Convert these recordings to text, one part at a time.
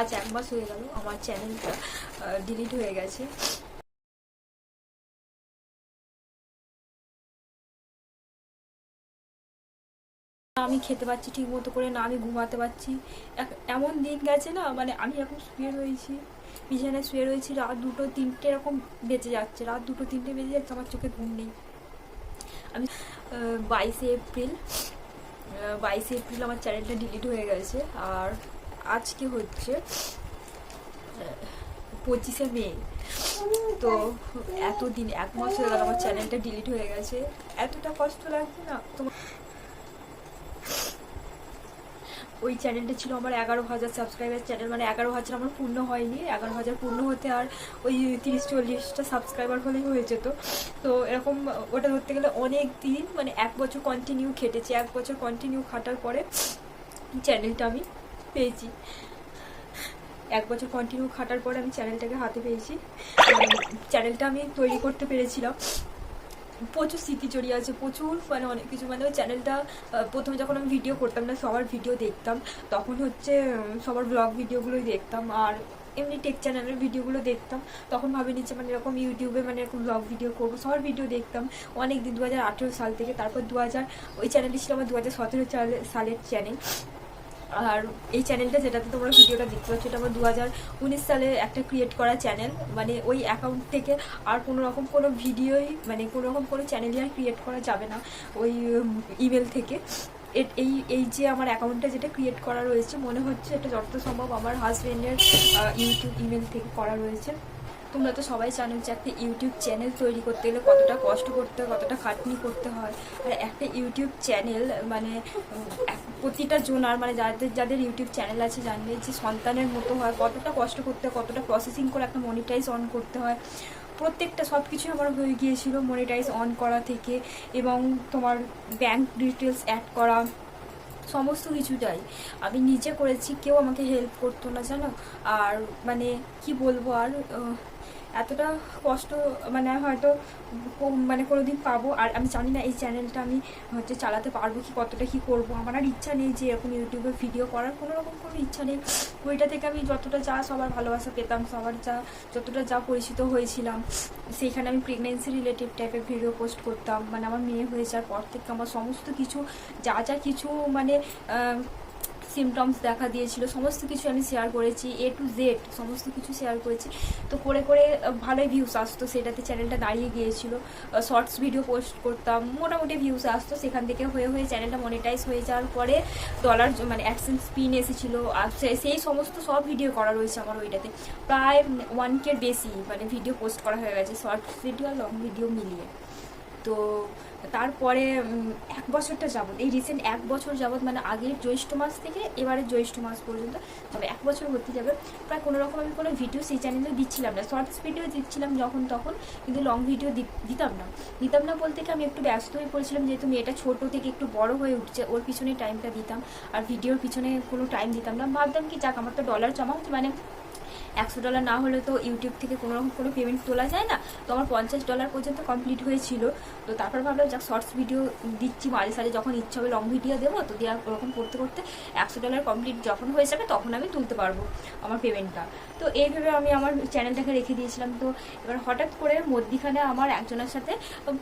আজ এক মাস হয়ে গেল, আমার চ্যানেলটা ডিলিট হয়ে গেছে। আমি খেতে পাচ্ছি ঠিক মতো করে না, আমি ঘুমাতে পারছি। এমন দিন গেছে না মানে আমি এখন শুয়ে রয়েছি। বিছানায় শুয়ে রয়েছি, রাত দুটো তিনটে এরকম বেঁচে যাচ্ছে, রাত দুটো তিনটে বেঁচে যাচ্ছে, আমার চোখে ঘুম নেই। আমি বাইশে এপ্রিল বাইশে এপ্রিল আমার চ্যানেলটা ডিলিট হয়ে গেছে, আর আজকে হচ্ছে? পঁচিশে মে। তো এতদিন, এক মাস হয়ে গেল আমার চ্যানেলটা ডিলিট হয়ে গেছে। এতটা কষ্ট লাগছে না? তোমার ওই চ্যানেলটা ছিল আমার এগারো হাজার সাবস্ক্রাইবার চ্যানেল মানে এগারো হাজার আমার পূর্ণ হয়নি। এগারো হাজার পূর্ণ হতে আর ওই তিরিশ চল্লিশটা সাবস্ক্রাইবার হলেই হয়ে যেত। তো এরকম ওটা ধরতে গেলে অনেক দিন মানে এক বছর কন্টিনিউ খেটেছি। এক বছর কন্টিনিউ খাটার পরে চ্যানেলটা আমি পেয়েছি। এক বছর কন্টিনিউ খাটার পরে আমি চ্যানেলটাকে হাতে পেয়েছি। চ্যানেলটা আমি তৈরি করতে পেরেছিলাম। প্রচুর স্মৃতি জড়িয়ে আছে, প্রচুর মানে অনেক কিছু। মানে ওই চ্যানেলটা প্রথমে যখন আমি ভিডিও করতাম না, সবার ভিডিও দেখতাম। তখন হচ্ছে সবার ব্লগ ভিডিওগুলোই দেখতাম। আর এমনি টেক চ্যানেলের ভিডিওগুলো দেখতাম। তখন ভাবে নিচ্ছে মানে এরকম ইউটিউবে মানে এরকম ব্লগ ভিডিও করব। সবার ভিডিও দেখতাম। অনেক দিন দু হাজার আঠেরো সাল থেকে, তারপর দু হাজার ওই চ্যানেলটি ছিল আমার দু হাজার সতেরো সালের চ্যানেল আর এই চ্যানেলটা যেটাতে তোমরা ভিডিওটা দেখতে পাচ্ছ, এটা আমার দু হাজার উনিশ সালে একটা ক্রিয়েট করা চ্যানেল মানে ওই অ্যাকাউন্ট থেকে আর কোনো রকম কোনো ভিডিওই মানে কোনো রকম কোনো চ্যানেলই আর ক্রিয়েট করা যাবে না ওই ইমেল থেকে। এই এই যে আমার অ্যাকাউন্টটা যেটা ক্রিয়েট করা রয়েছে, মনে হচ্ছে এটা যত সম্ভব আমার হাজব্যান্ডের ইউটিউব ইমেল থেকে করা রয়েছে। তোমরা তো সবাই জানো যে একটা ইউটিউব চ্যানেল তৈরি করতে গেলে কতটা কষ্ট করতে হয়, কতটা খাটনি করতে হয়। আর একটা ইউটিউব চ্যানেল মানে প্রতিটা জোনার মানে যাদের যাদের ইউটিউব চ্যানেল আছে জানবে যে সন্তানের মতো হয়, কতটা কষ্ট করতে হয়, কতটা প্রসেসিং করে একটা মনিটাইজ অন করতে হয়। প্রত্যেকটা সব কিছু আমার হয়ে গিয়েছিল মনিটাইজ অন করা থেকে এবং তোমার ব্যাংক ডিটেলস অ্যাড করা, সমস্ত কিছুটাই। আমি নিজে করেছি, কেউ আমাকে হেল্প করতো না, জানো? আর মানে কি বলব আর এতটা কষ্ট মানে হয়তো মানে কোনোদিন পাবো। আর আমি জানি না এই চ্যানেলটা আমি হচ্ছে চালাতে পারব কি, কতটা কি করব। আমার আর ইচ্ছা নেই যে এরকম ইউটিউবে ভিডিও করার। কোনো রকম কোনো ইচ্ছা নেই। ওইটা থেকে আমি যতটা যা সবার ভালোবাসা পেতাম, সবার যা, যতটা যা পরিচিত হয়েছিলাম, সেইখানে আমি প্রেগনেন্সি রিলেটিভ টাইপের ভিডিও পোস্ট করতাম। মানে আমার মেয়ে হয়ে যাওয়ার পর থেকে আমার সমস্ত কিছু, যা যা কিছু মানে সিমটমস দেখা দিয়েছিল, সমস্ত কিছু আমি শেয়ার করেছি এ টু জেড সমস্ত কিছু শেয়ার করেছি। তো করে করে ভালোই ভিউস আসতো, সেটাতে চ্যানেলটা দাঁড়িয়ে গিয়েছিল। শর্টস ভিডিও পোস্ট করতাম, মোটামুটি ভিউস আসতো সেখান থেকে হয়ে হয়ে চ্যানেলটা মনিটাইজ হয়ে যাওয়ার পরে ডলার মানে অ্যাকসেন্স স্পিন এসেছিল সেই সমস্ত সব ভিডিও করা রয়েছে আমার ওইটাতে। প্রায় ওয়ান কের বেশি মানে ভিডিও পোস্ট করা হয়ে গেছে শর্ট ভিডিও আর লং ভিডিও মিলিয়ে। তো তারপরে এক বছরটা যাবত এই রিসেন্ট এক বছর যাবত মানে আগের জ্যৈষ্ঠ মাস থেকে এবারে জ্যৈষ্ঠ মাস পর্যন্ত, তবে এক বছর হতে যাবে। প্রায় কোনো রকম আমি কোনো ভিডিও সেই চ্যানেলে দিচ্ছিলাম না। শর্টস ভিডিও দিচ্ছিলাম যখন তখন, কিন্তু লং ভিডিও দিতাম না। দিতাম না বলতে কি, আমি একটু ব্যস্ত হয়ে পড়েছিলাম, যেহেতু মেয়েটা ছোট থেকে একটু বড় হয়ে উঠছে, ওর পিছনে টাইমটা দিতাম। আর ভিডিওর পিছনে কোনো টাইম দিতাম না। ভাবতাম কি, যাক, আমার তো ডলার জমা হচ্ছে মানে একশো ডলার না হলে তো ইউটিউব থেকে কোনো রকম কোনো পেমেন্ট তোলা যায় না। তো আমার পঞ্চাশ ডলার পর্যন্ত কমপ্লিট হয়েছিল। তো তারপর ভাবলাম, যাক শর্টস ভিডিও দিচ্ছি মাঝে সাঝে। যখন ইচ্ছা হবে লং ভিডিও দেবো, তো দেওয়া ওরকম করতে করতে একশো ডলার কমপ্লিট যখন হয়ে যাবে, তখন আমি তুলতে পারব আমার পেমেন্টটা তো এইভাবে আমি আমার চ্যানেলটাকে রেখে দিয়েছিলাম। তো এবার হঠাৎ করে মধ্যিখানে আমার একজনের সাথে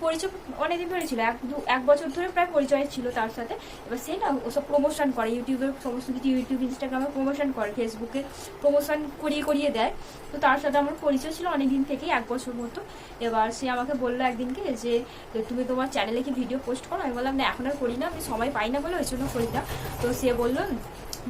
পরিচয়, অনেকদিন ধরে ছিল, এক দু, এক বছর ধরে প্রায় পরিচয় ছিল তার সাথে। এবার সে না ওসব প্রমোশন করে ইউটিউবের সমস্ত কিছু ইউটিউব ইনস্টাগ্রামে প্রমোশন করে ফেসবুকে প্রমোশন করিয়ে করিয়ে দেয়। তো তার সাথে আমার পরিচয় ছিল অনেকদিন থেকেই, এক বছর মতো। এবার সে আমাকে বলল একদিনকে যে তুমি তোমার চ্যানেলে কি ভিডিও পোস্ট করো? আমি বললাম, না, এখন আর করি না, আমি সময় পাই না বলে ওই জন্য করি না। তো সে বলল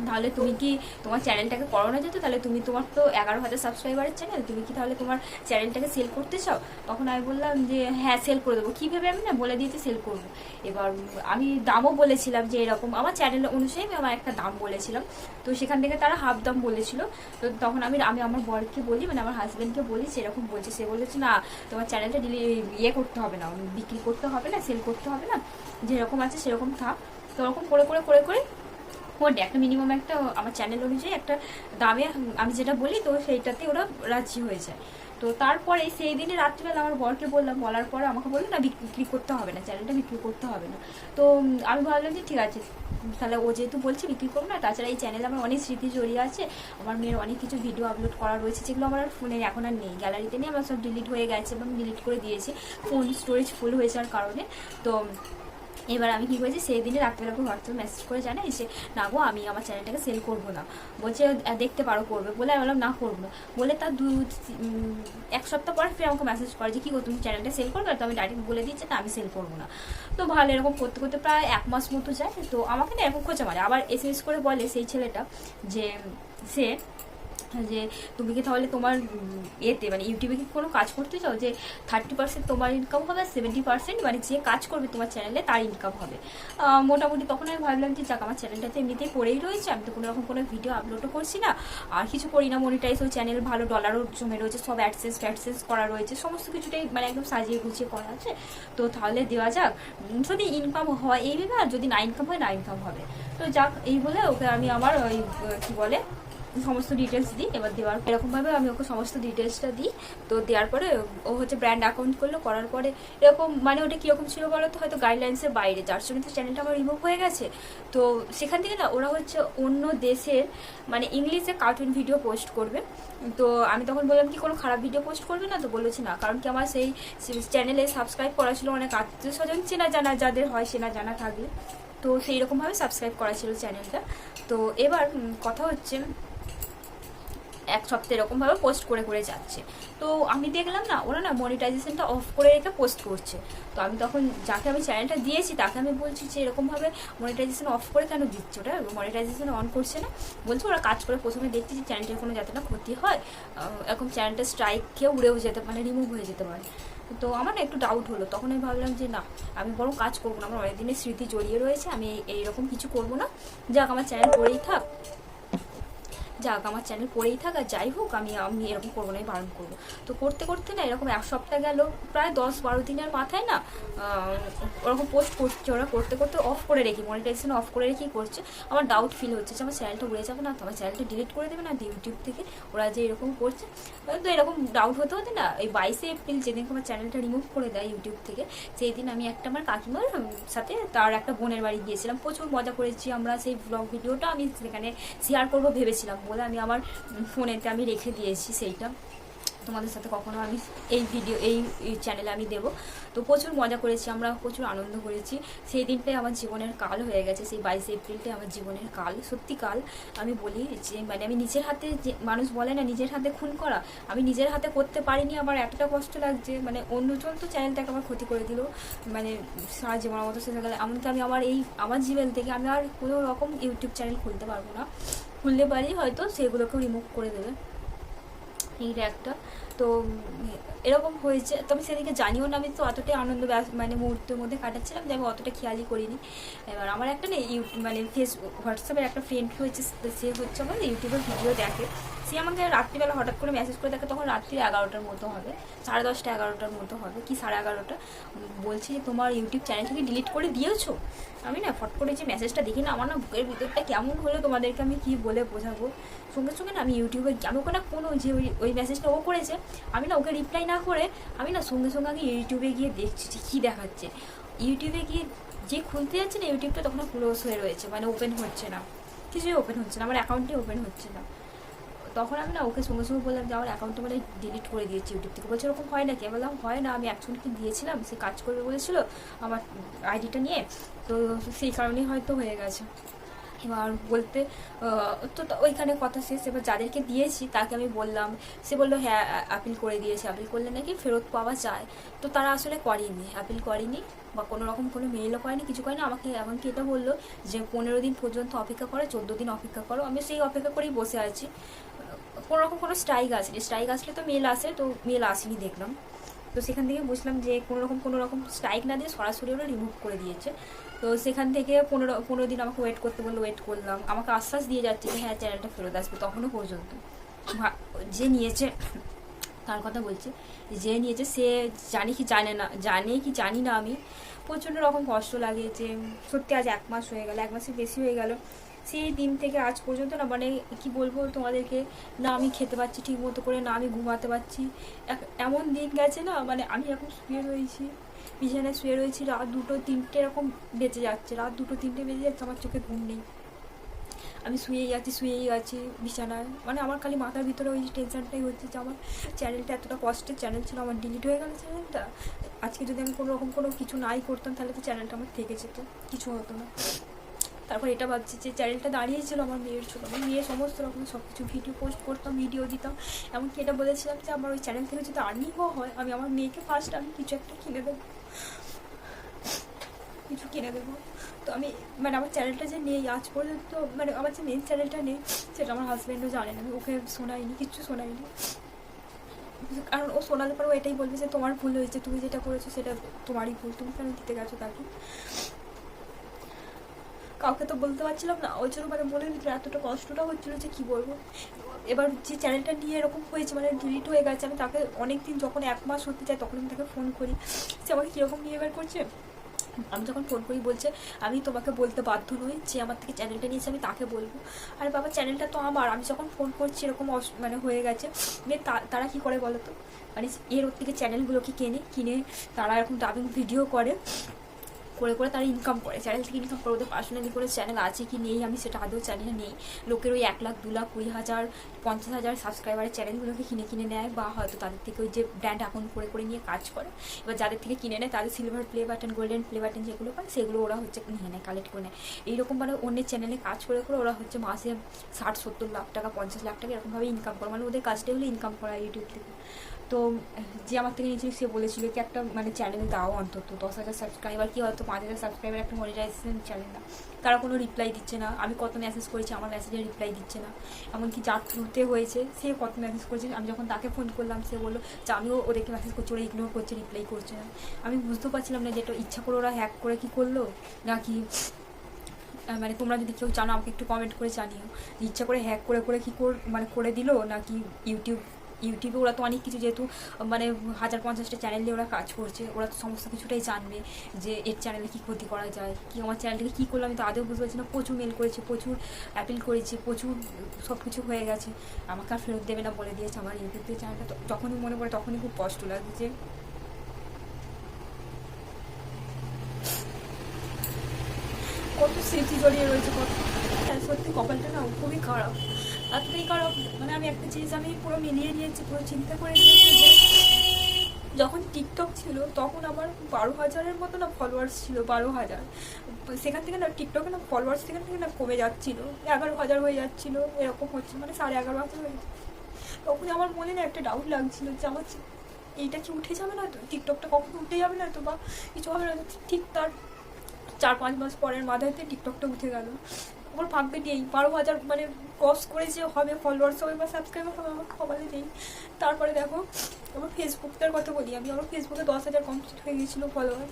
তাহলে তুমি কি তোমার চ্যানেলটাকে করোনা যেত? তাহলে তুমি তোমার তো এগারো হাজার সাবস্ক্রাইবারের চ্যানেল তুমি কি তাহলে তোমার চ্যানেলটাকে সেল করতে চাও? তখন আমি বললাম যে হ্যাঁ সেল করে দেবো। কীভাবে আমি না বলে দিয়েছি সেল করব? এবার আমি দামও বলেছিলাম যে এরকম, আমার চ্যানেল অনুযায়ী আমি আমার একটা দাম বলেছিলাম। তো সেখান থেকে তারা হাফ দাম বলেছিল। তো তখন আমি আমি আমার বরকে বলি মানে আমার হাজব্যান্ডকে বলি সেরকম বলছে। সে বলেছে, না, তোমার চ্যানেলটা ডিলি ইয়ে করতে হবে না, বিক্রি করতে হবে না সেল করতে হবে না। যেরকম আছে সেরকম থাক। তো ওরকম করে করে করে করে ওর একটা মিনিমাম একটা আমার চ্যানেল অনুযায়ী একটা দামে আমি যেটা বলি, তো সেইটাতে ওরা রাজি হয়ে যায়। তো তারপরে সেই দিনে রাত্রিবেলা আমার বরকে বললাম, বলার পরে আমাকে বলল, না, বিক্রি করতে হবে না চ্যানেলটা বিক্রি করতে হবে না। তো আমি ভাবলাম যে ঠিক আছে, তাহলে ও যেহেতু বলছে বিক্রি করব না, তাছাড়া এই চ্যানেলে আমার অনেক স্মৃতি জড়িয়ে আছে, আমার মেয়ের অনেক কিছু ভিডিও আপলোড করা রয়েছে, যেগুলো আমার আর ফোনে এখন আর নেই। গ্যালারিতে নেই আমার সব ডিলিট হয়ে গেছে এবং ডিলিট করে দিয়েছি। ফোন স্টোরেজ ফুল হয়ে যাওয়ার কারণে। তো এবার আমি কি করেছি সেই দিনে রাত্রিবেলা করে হোয়াটসঅ্যাপ মেসেজ করে জানাই যে না গো, আমি আমার চ্যানেলটাকে সেল করব না। বলছে দেখতে পারো, করবে। বলে আমি বললাম, না, করব না। বলে তার দু এক সপ্তাহ পর ফের আমাকে মেসেজ করে যে, কী গো, তুমি চ্যানেলটা সেল করবে? তো আমি ডাইরেক্ট বলে দিচ্ছি না, আমি সেল করব না। তো ভালো, এরকম করতে করতে প্রায় এক মাস মতো যায়। তো আমাকে না এরকম খোঁজা মারে। আবার এস করে বলে সেই ছেলেটা যে, সে যে তুমি কি তাহলে তোমার এতে মানে ইউটিউবে কি কোনো কাজ করতে চাও? যে থার্টি পার্সেন্ট তোমার ইনকাম হবে সেভেন্টি পার্সেন্ট মানে যে কাজ করবে তোমার চ্যানেলে তার ইনকাম হবে। মোটামুটি তখন আমি ভাবলাম যে যাক, আমার চ্যানেলটাতে এমনিতেই পড়েই রয়েছে, আমি তো কোনো রকম কোনো ভিডিও আপলোডও করছি না। আর কিছু করি না মনিটাইজ ওই চ্যানেল ভালো ডলারও জমে রয়েছে, সব অ্যাডসেন্স ফ্যাডসেন্স করা রয়েছে, সমস্ত কিছুটাই মানে একদম সাজিয়ে গুছিয়ে করা আছে। তো তাহলে দেওয়া যাক যদি ইনকাম হয় এই ভেবে আর যদি না ইনকাম হয়, না ইনকাম হবে। তো যাক, এই বলে ওকে আমি আমার ওই কী বলে সমস্ত ডিটেলস দিই, এবার দেওয়ার এরকমভাবে আমি ওকে সমস্ত ডিটেলসটা দিই। তো দেওয়ার পরে ও হচ্ছে ব্র্যান্ড অ্যাকাউন্ট করল, করার পরে এরকম মানে ওটা কীরকম ছিল বলো তো হয়তো গাইডলাইন্সের বাইরে, যার জন্য তো চ্যানেলটা আমার রিমুভ হয়ে গেছে। তো সেখান থেকে না, ওরা হচ্ছে অন্য দেশের মানে ইংলিশে কার্টুন ভিডিও পোস্ট করবে। তো আমি তখন বললাম, কি, কোনো খারাপ ভিডিও পোস্ট করবে না? তো বলেছি, না, কারণ কি আমার সেই চ্যানেলে সাবস্ক্রাইব করা ছিল অনেক আত্মীয় স্বজন চেনা জানা যাদের হয় চেনা জানা থাকলে। তো সেই রকমভাবে সাবস্ক্রাইব করা ছিল চ্যানেলটা তো এবার কথা হচ্ছে এক সপ্তাহ এরকমভাবে পোস্ট করে করে যাচ্ছে। তো আমি দেখলাম না, ওরা না মনিটাইজেশনটা অফ করে রেখে পোস্ট করছে। তো আমি তখন যাকে আমি চ্যানেলটা দিয়েছি, তাকে আমি বলছি যে এরকমভাবে মনিটাইজেশন অফ করে কেন দিচ্ছে ওটা? মনিটাইজেশন অন করছে না? বলছে ওরা কাজ করে প্রথমে দেখছি যে চ্যানেলটার কোনো যাতে না ক্ষতি হয়। এরকম চ্যানেলটা স্ট্রাইক খেয়ে উড়েও যেতে পারে রিমুভ হয়ে যেতে পারে। তো আমার না একটু ডাউট হলো। তখন আমি ভাবলাম যে না, আমি বরং কাজ করব না। আমার অনেক দিনের স্মৃতি জড়িয়ে রয়েছে, আমি এই- এইরকম কিছু করব না। যাক, আমার চ্যানেল পড়েই থাক। যাক, আমার চ্যানেল পড়েই থাক আর যাই হোক, আমি আমি এরকম করব না বারণ করব। তো করতে করতে না এরকম এক সপ্তাহ গেল, প্রায় দশ বারো দিনের মাথায় না ওরকম পোস্ট করছে, ওরা করতে করতে অফ করে রেখে মনিটাইজেশন অফ করে রেখেই করছে। আমার ডাউট ফিল হচ্ছে যে আমার চ্যানেলটা উড়ে যাবে না, তো আমার চ্যানেলটা ডিলিট করে দেবে না ইউটিউব থেকে ওরা যে এরকম করছে, তো এরকম ডাউট হতে হতে না, এই বাইশে এপ্রিল যেদিন আমার চ্যানেলটা রিমুভ করে দেয় ইউটিউব থেকে সেই দিন আমি একটা আমার কাকিমার সাথে তার একটা বোনের বাড়ি গিয়েছিলাম। প্রচুর মজা করেছি আমরা সেই ব্লগ ভিডিওটা, আমি সেখানে শেয়ার করব ভেবেছিলাম। বলে আমি আমার ফোনেতে আমি রেখে দিয়েছি সেইটা। তোমাদের সাথে কখনো আমি এই ভিডিও এই চ্যানেলে আমি দেব। তো প্রচুর মজা করেছি, আমরা প্রচুর আনন্দ করেছি। সেই দিনটাই আমার জীবনের কাল হয়ে গেছে, সেই বাইশে এপ্রিলটাই আমার জীবনের কাল। সত্যি কাল, আমি বলি যে মানে আমি নিজের হাতে যে, মানুষ বলে না, নিজের হাতে খুন করা। আমি নিজের হাতে করতে পারিনি, আমার এতটা কষ্ট লাগছে। মানে অন্যজন তো চ্যানেলটাকে আমার ক্ষতি করে দিল। মানে সারা জীবনের মতো শেষে গেলে এমনকি আমি আমার এই, আমার জীবন থেকে আমি আর কোনো রকম ইউটিউব চ্যানেল খুলতে পারব না। খুললে পারি হয়তো সেগুলোকেও রিমুভ করে দেবে। এইটা একটা। তো, এরকম হয়েছে। তো আমি সেদিকে জানিও না আমি তো অতটাই আনন্দ মানে মুহূর্তের মধ্যে কাটাচ্ছিলাম যে আমি অতটা খেয়ালই করিনি। এবার আমার একটা না ইউটিউব মানে ফেসবুক হোয়াটসঅ্যাপের একটা ফ্রেন্ড হয়েছে সে হচ্ছে আমার ইউটিউবের ভিডিও দেখে। সে আমাকে রাত্রিবেলা হঠাৎ করে মেসেজ করে দেখে তখন রাত্রি এগারোটার মতো হবে, সাড়ে দশটা এগারোটার মতো হবে, কি সাড়ে এগারোটা? বলছে যে তোমার ইউটিউব চ্যানেল থেকে ডিলিট করে দিয়েছ? আমি না ফট করে যে মেসেজটা দেখি না আমার না বুকের ভিতরটা কেমন হলো তোমাদেরকে আমি কী বলে বোঝাবো? সঙ্গে সঙ্গে না আমি ইউটিউবে আমি ওকে না কোনো যে ওই ওই মেসেজটা ও করেছে, আমি না ওকে রিপ্লাই না করে আমি না সঙ্গে সঙ্গে আগে ইউটিউবে গিয়ে দেখছি যে কী দেখাচ্ছে। ইউটিউবে গিয়ে যে খুলতে যাচ্ছে না ইউটিউবটা তখন ক্লোজ হয়ে রয়েছে মানে ওপেন হচ্ছে না। কিছুই ওপেন হচ্ছে না, আমার অ্যাকাউন্টই ওপেন হচ্ছে না। তখন আমি না ওকে সঙ্গে সঙ্গে বললাম যে, আমার অ্যাকাউন্ট মানে ডিলিট করে দিয়েছি ইউটিউব থেকে। বলছে ওরকম হয় নাকি? আমি বললাম, হয় না। আমি একজনকে দিয়েছিলাম, সে কাজ করবে বলেছিল আমার আইডিটা নিয়ে। তো সেই কারণেই হয়তো হয়ে গেছে। এবার বলতে তো ওইখানে কথা শেষ। এবার যাদেরকে দিয়েছি, তাকে আমি বললাম, সে বলল হ্যাঁ আপিল করে দিয়েছে। আপিল করলে নাকি ফেরত পাওয়া যায়। তো তারা আসলে করেনি আপিল করেনি বা কোনো রকম কোনো মেইলও করেনি, কিছু করেনি। আমাকে এমনকি এটা বলল যে, পনেরো দিন পর্যন্ত অপেক্ষা করো, চোদ্দ দিন অপেক্ষা করো। আমি সেই অপেক্ষা করেই বসে আছি। কোনো রকম কোনো স্ট্রাইক আসেনি। স্ট্রাইক আসলে তো মেল আসে, তো মেল আসেনি দেখলাম। তো সেখান থেকে বুঝলাম যে, কোনো রকম কোনো রকম স্ট্রাইক না দিয়ে সরাসরি ওরা রিমুভ করে দিয়েছে। তো সেখান থেকে পনেরো পনেরো দিন আমাকে ওয়েট করতে বলল ওয়েট করলাম। আমাকে আশ্বাস দিয়ে যাচ্ছে যে হ্যাঁ চ্যানেলটা ফেরত আসবে। তখনও পর্যন্ত। যে নিয়েছে, তার কথা বলছে, যে নিয়েছে, সে জানি কি জানে না, জানে কি জানি না আমি। প্রচণ্ড রকম কষ্ট লাগে যে সত্যি আজ এক মাস হয়ে গেল, এক মাসের বেশি হয়ে গেল। সেই দিন থেকে আজ পর্যন্ত না মানে কি বলব তোমাদেরকে, না আমি খেতে পাচ্ছি ঠিক মতো করে, না আমি ঘুমাতে পারছি। এমন দিন গেছে না মানে আমি এখন শুয়ে রয়েছি বিছানায় শুয়ে রয়েছি, রাত দুটো তিনটে এরকম বেঁচে যাচ্ছে। রাত দুটো তিনটে বেঁচে যাচ্ছে, আমার চোখে ঘুম নেই। আমি শুয়েই আছি শুয়েই আছি বিছানায়। মানে আমার খালি মাথার ভিতরে ওই টেনশনটাই হচ্ছে যে আমার চ্যানেলটা এতটা কষ্টের চ্যানেল ছিল, আমার ডিলিট হয়ে গেল চ্যানেলটা আজকে যদি আমি কোনো রকম কোনো কিছু নাই করতাম, তাহলে তো চ্যানেলটা আমার থেকে যেত, কিছু হতো না। তারপর এটা ভাবছি যে চ্যানেলটা দাঁড়িয়েছিল আমার মেয়ের ছিল আমার মেয়ে সমস্ত রকম সব কিছু ভিডিও পোস্ট করতাম ভিডিও দিতাম। এমনকি এটা বলেছিলাম যে আমার ওই চ্যানেল থেকে যদি আর্নিংও হয়, আমি আমার মেয়েকে ফার্স্ট আমি কিছু একটা কিনে দেবো। কিছু কিনে দেবো। তো আমি মানে আমার চ্যানেলটা যে নেই আজ পর্যন্ত মানে আমার যে মেন চ্যানেলটা নেই, সেটা আমার হাজব্যান্ডও জানে না। আমি ওকে শোনাইনি, কিচ্ছু শোনাইনি। কারণ ও শোনালে পরে ও এটাই বলবে যে, তোমার ভুল হয়েছে, তুমি যেটা করেছ সেটা তোমারই ভুল, তুমি কেন দিতে গেছো তাকে? কাউকে তো বলতে পারছিলাম না। ওই জন্য মানে মনের ভিতরে এতটা কষ্টটা হচ্ছিল যে কি বলব? এবার যে চ্যানেলটা নিয়ে এরকম হয়েছে মানে ডিলিট হয়ে গেছে, আমি তাকে অনেক দিন যখন এক মাস হতে চাই তখন আমি তাকে ফোন করি। সে আমাকে কীরকম বিহেভিয়ার করছে? আমি যখন ফোন করি, বলছে, আমি তোমাকে বলতে বাধ্য নই যে আমার থেকে চ্যানেলটা নিয়েছে, আমি তাকে বলব। আর বাবা চ্যানেলটা তো আমার, আমি যখন ফোন করছি, এরকম মানে হয়ে গেছে মানে তারা কি করে বলো তো মানে এর ওর থেকে চ্যানেলগুলোকে কেনে, কিনে তারা এরকম ডাবিং ভিডিও করে। করে করে তারা ইনকাম করে। চ্যানেল থেকে ইনকাম করে, ওদের পার্সোনালি করে চ্যানেল আছে কি নেই? আমি সেটা আদৌ জানি না, নেই। লোকের ওই এক লাখ, দু লাখ, কুড়ি হাজার, পঞ্চাশ হাজার সাবস্ক্রাইবারের চ্যানেলগুলোকে কিনে কিনে নেয় বা হয়তো তাদের থেকে ওই যে ব্র্যান্ড অ্যাকাউন্ট করে করে নিয়ে কাজ করে। এবার যাদের থেকে কিনে নেয়, তাদের silver play button golden play button যেগুলো পায়, সেগুলো ওরা হচ্ছে নিয়ে নেয় কালেক্ট করে নেয়। এইরকম মানে অন্যের চ্যানেলে কাজ করে করে ওরা হচ্ছে মাসে ষাট, সত্তর লাখ টাকা, পঞ্চাশ লাখ টাকা এরকমভাবে ইনকাম করে। মানে ওদের কাজটাই হলো ইনকাম করা ইউটিউব থেকে। তো, যে আমার থেকে নিয়েছিল সে বলেছিল কি একটা মানে চ্যানেল দাও অন্তত, দশ হাজার সাবস্ক্রাইবার কি হয়তো পাঁচ হাজার সাবস্ক্রাইবার একটা মনিটাইজেশন চ্যানেল না। তারা কোনো রিপ্লাই দিচ্ছে না। আমি কত মেসেজ করেছি, আমার মেসেজের রিপ্লাই দিচ্ছে না। এমনকি যার থ্রুতে হয়েছে, সে কত মেসেজ করেছে। আমি যখন তাকে ফোন করলাম, সে বলল যে আমিও ওদেরকে মেসেজ করছি, ওরা ইগনোর করছে রিপ্লাই করছে না। আমি বুঝতে পারছিলাম না যে এটা ইচ্ছা করে ওরা হ্যাক করে কি করল, নাকি মানে তোমরা যদি কেউ জানো, আমাকে একটু কমেন্ট করে জানিও। ইচ্ছা করে হ্যাক করে করে কি কর মানে করে দিল, নাকি ইউটিউব ইউটিউবে ওরা তো অনেক কিছু যেহেতু মানে হাজার পঞ্চাশটা চ্যানেল দিয়ে ওরা কাজ করছে, ওরা তো সমস্ত কিছুটাই জানবে যে এর চ্যানেলে কী ক্ষতি করা যায়, কি আমার চ্যানেলটাকে কী করল আমি তো আদৌ বুঝতে পারছি না, প্রচুর মেল করেছে, প্রচুর অ্যাপিল করেছে, প্রচুর সব কিছু হয়ে গেছে। আমাকে আর ফেরত দেবে না বলে দিয়েছে আমার ইউটিউব দিয়ে চ্যানেলটা যখনই মনে পড়ে তখনই খুব কষ্ট লাগে যে কত স্মৃতি জড়িয়ে রয়েছে, কত হ্যাঁ সত্যি কপালটা না খুবই খারাপ। এতটাই মানে আমি একটা জিনিস আমি পুরো মিলিয়ে নিয়েছি, পুরো চিন্তা করে যে যখন টিকটক ছিল, তখন আমার বারো হাজারের মতো না ফলোয়ার্স ছিল, বারো হাজার। সেখান থেকে না, টিকটকে না ফলোয়ার্স সেখান থেকে না কমে যাচ্ছিল। এগারো হাজার হয়ে যাচ্ছিল, এরকম হচ্ছে মানে সাড়ে এগারো হাজার হয়ে তখন আমার মনে না একটা ডাউট লাগছিল যে আমার এইটা কি উঠে যাবে না তো? টিকটকটা কখন উঠে যাবে না তো? বা কিছু হবে না ঠিক তার চার পাঁচ মাস পরের মাথাতে টিকটকটা উঠে গেল। আমার ভাগ্যে নেই। বারো হাজার মানে ক্রস করে যে হবে ফলোয়ার্স হবে বা সাবস্ক্রাইবার হবে, আমার কপালে নেই। তারপরে দেখো, আমার ফেসবুকটার কথা বলি। আমি আমার ফেসবুকে দশ হাজার কমপ্লিট হয়ে গেছিল ফলোয়ার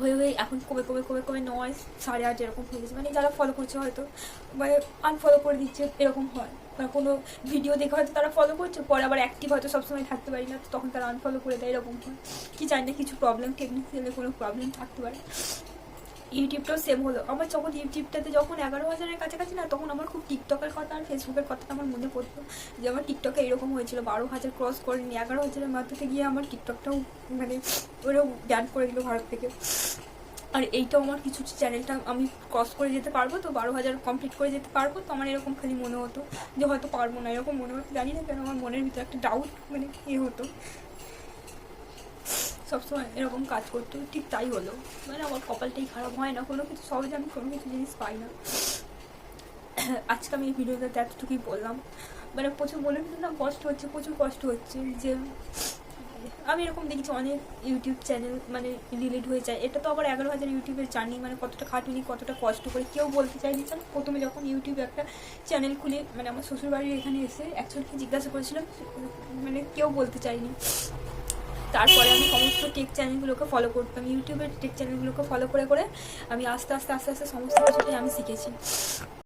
হয়ে হয়ে এখন কমে কমে কমে কমে নয়, সাড়ে আট এরকম হয়ে গেছে। মানে যারা ফলো করছে হয়তো মানে আনফলো করে দিচ্ছে, এরকম হয়। বা কোনো ভিডিও দেখে হয়তো তারা ফলো করছে, পরে আবার অ্যাক্টিভ হয়তো সবসময় থাকতে পারি না তখন তারা আনফলো করে দেয়, এরকম হয়। কি জানি না, কিছু প্রবলেম টেকনিক্যালি কোনো প্রবলেম থাকতে পারে। ইউটিউবটাও সেম হলো। আমার যখন ইউটিউবটাতে যখন এগারো হাজারের কাছাকাছি না, তখন আমার খুব টিকটকের কথা আর ফেসবুকের কথাটা আমার মনে পড়তো যে আমার টিকটকে এরকম হয়েছিল, বারো হাজার ক্রস করেনি, এগারো হাজারের মাথাতে গিয়ে আমার টিকটকটাও মানে ওরাও ব্যান করে দিল ভারত থেকে। আর এইটাও আমার কিছু চ্যানেলটা আমি ক্রস করে যেতে পারব, তো বারো হাজার কমপ্লিট করে যেতে পারব, তো আমার এরকম খালি মনে হতো যে হয়তো পারব না, এরকম মনে হতো। জানি না কেন আমার মনের ভিতরে একটা ডাউট মানে এ হতো। সবসময় এরকম কাজ করতো, ঠিক তাই হলো। মানে আমার কপালটাই খারাপ, হয় না, কোনো কিছু, সহজে আমি কোনো কিছু জিনিস পাই না। আজকে আমি এই ভিডিওতে এতটুকুই বললাম। মানে প্রচুর মনে ভিতরে না, কষ্ট হচ্ছে, প্রচুর কষ্ট হচ্ছে যে আমি এরকম দেখেছি অনেক ইউটিউব চ্যানেল মানে ডিলিট হয়ে যায়। এটা তো আবার এগারো হাজার ইউটিউবের জার্নি মানে কতটা খাটুনি, কতটা কষ্ট করে কেউ বলতে চাইনি স্যার প্রথমে যখন ইউটিউবে একটা চ্যানেল খুলে মানে আমার শ্বশুরবাড়ির এখানে এসে একজনকে জিজ্ঞাসা করেছিলাম মানে কেউ বলতে চাইনি তারপরে আমি সমস্ত টেক চ্যানেলগুলোকে ফলো করতাম, ইউটিউবের টেক চ্যানেলগুলোকে ফলো করে করে আমি আস্তে আস্তে আস্তে আস্তে সমস্ত কিছুটাই আমি শিখেছি।